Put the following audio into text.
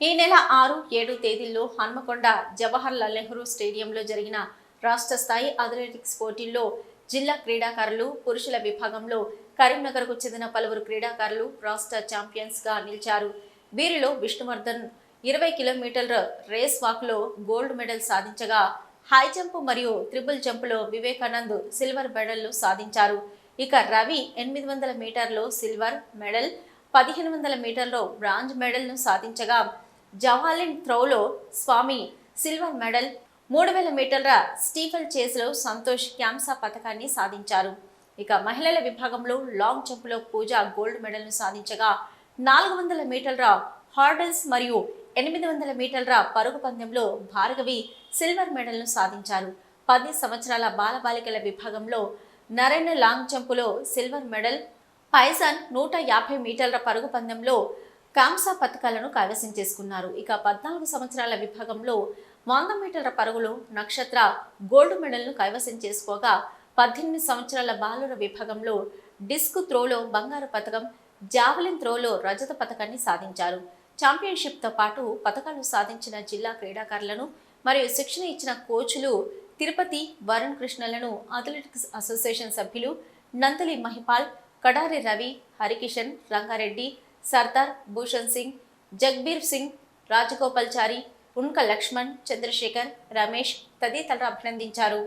ఈ నెల ఆరు ఏడు తేదీల్లో హన్మకొండ జవహర్లాల్ నెహ్రూ స్టేడియంలో జరిగిన రాష్ట్ర స్థాయి అథ్లెటిక్స్ పోటీల్లో జిల్లా క్రీడాకారులు పురుషుల విభాగంలో కరీంనగర్కు చెందిన పలువురు క్రీడాకారులు రాష్ట్ర ఛాంపియన్స్గా నిలిచారు. వీరిలో విష్ణువర్ధన్ ఇరవై కిలోమీటర్ల రేస్ వాక్లో గోల్డ్ మెడల్ సాధించగా హై జంప్ మరియు త్రిబుల్ జంప్లో వివేకానంద్ సిల్వర్ మెడల్లు సాధించారు. ఇక రవి ఎనిమిది వందల మీటర్లో సిల్వర్ మెడల్ పదిహేను వందల మీటర్లో బ్రాంజ్ మెడల్ను సాధించగా జవాలిన్ త్రోలో స్వామి సిల్వర్ మెడల్ మూడు వేల మీటర్ల స్టీఫెల్ చేస్లో సంతోష్ క్యాంసా పథకాన్ని సాధించారు. ఇక మహిళల విభాగంలో లాంగ్ జంప్లో పూజ గోల్డ్ మెడల్ను సాధించగా నాలుగు వందల మీటర్ల హార్డల్స్ మరియు ఎనిమిది వందల మీటర్ల పరుగు పందెంలో భార్గవి సిల్వర్ మెడల్ను సాధించారు. పది సంవత్సరాల బాలబాలికల విభాగంలో నరేన్ లాంగ్ జంపులో సిల్వర్ మెడల్ పైసన్ నూట యాభై మీటర్ల పరుగు పందెంలో కాంసా పథకాలను కైవసం చేసుకున్నారు. ఇక పద్నాలుగు సంవత్సరాల విభాగంలో వంద మీటర్ల పరుగులు నక్షత్ర గోల్డ్ మెడల్ను కైవసం చేసుకోగా పద్దెనిమిది సంవత్సరాల బాలుర విభాగంలో డిస్క్ త్రోలో బంగారు పథకం జావలిన్ త్రోలో రజత పథకాన్ని సాధించారు. ఛాంపియన్షిప్తో పాటు పథకాలు సాధించిన జిల్లా క్రీడాకారులను మరియు శిక్షణ ఇచ్చిన కోచ్లు తిరుపతి వరుణ్ కృష్ణలను అథ్లెటిక్స్ అసోసియేషన్ సభ్యులు నందలి మహిపాల్ కడారి రవి హరికిషన్ రంగారెడ్డి సర్దార్ భూషణ్ సింగ్ జగ్బీర్ సింగ్ రాజగోపాల్చారి ఉన్క లక్ష్మణ్ చంద్రశేఖర్ రమేష్ తదితరులు అభినందించారు.